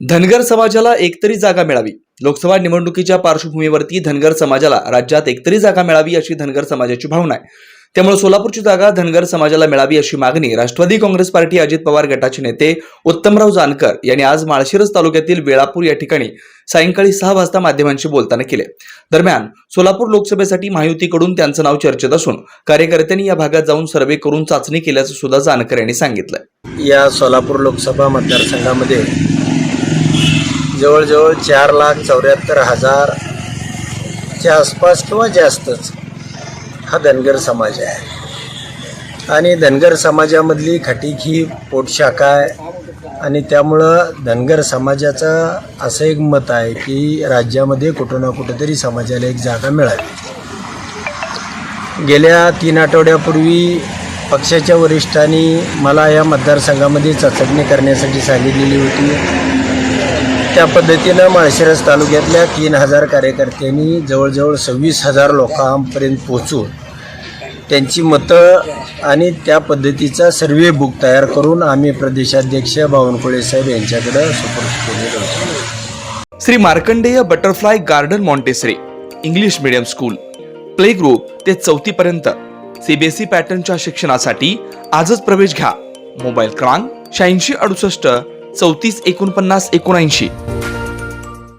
धनगर समाजाला एकतरी जागा मिळावी. लोकसभा निवडणुकीच्या पार्श्वभूमीवरती धनगर समाजाला राज्यात एकतरी जागा मिळावी अशी धनगर समाजाची भावना आहे. त्यामुळे सोलापूरची जागा धनगर समाजाला मिळावी अशी मागणी राष्ट्रवादी काँग्रेस पार्टी अजित पवार गटाचे नेते उत्तमराव जानकर यांनी आज माळशिरस तालुक्यातील वेळापूर या ठिकाणी सायंकाळी सहा वाजता माध्यमांशी बोलताना केले. दरम्यान सोलापूर लोकसभेसाठी महायुतीकडून त्यांचं नाव चर्चेत असून कार्यकर्त्यांनी या भागात जाऊन सर्वे करून चाचणी केल्याचं सुद्धा जानकर यांनी सांगितलं या सोलापूर लोकसभा मतदारसंघामध्ये जवळजवळ चार लाख चौऱ्याहत्तर हजारच्या आसपास किंवा जास्तच हा धनगर समाज आहे. आणि धनगर समाजामधली खटीक ही पोटशाखा आहे. आणि त्यामुळं धनगर समाजाचं असं एक मत आहे की राज्यामध्ये कुठं ना कुठंतरी समाजाला एक जागा मिळावी. गेल्या तीन आठवड्यापूर्वी पक्षाच्या वरिष्ठांनी मला या मतदारसंघामध्ये चाचणी करण्यासाठी सांगितलेली होती. त्या पद्धतीनं माळशिरस तालुक्यातल्या तीन हजार कार्यकर्त्यांनी जवळजवळ सव्वीस हजार लोकांपर्यंत पोहोचून त्यांची मतं आणि त्या पद्धतीचा सर्वे बुक तयार करून आम्ही प्रदेशाध्यक्ष बावनकुळे साहेब यांच्याकडं सुपूर्द Shri Markandeya butterfly garden Montessori English medium school play group ते चौथी पर्यंत सीबीएसई पॅटर्नच्या शिक्षणासाठी आजच प्रवेश घ्या. मोबाईल क्रमांक शहाऐंशी अडुसष्ट चौतीस एकोणपन्नास एकोणऐंशी.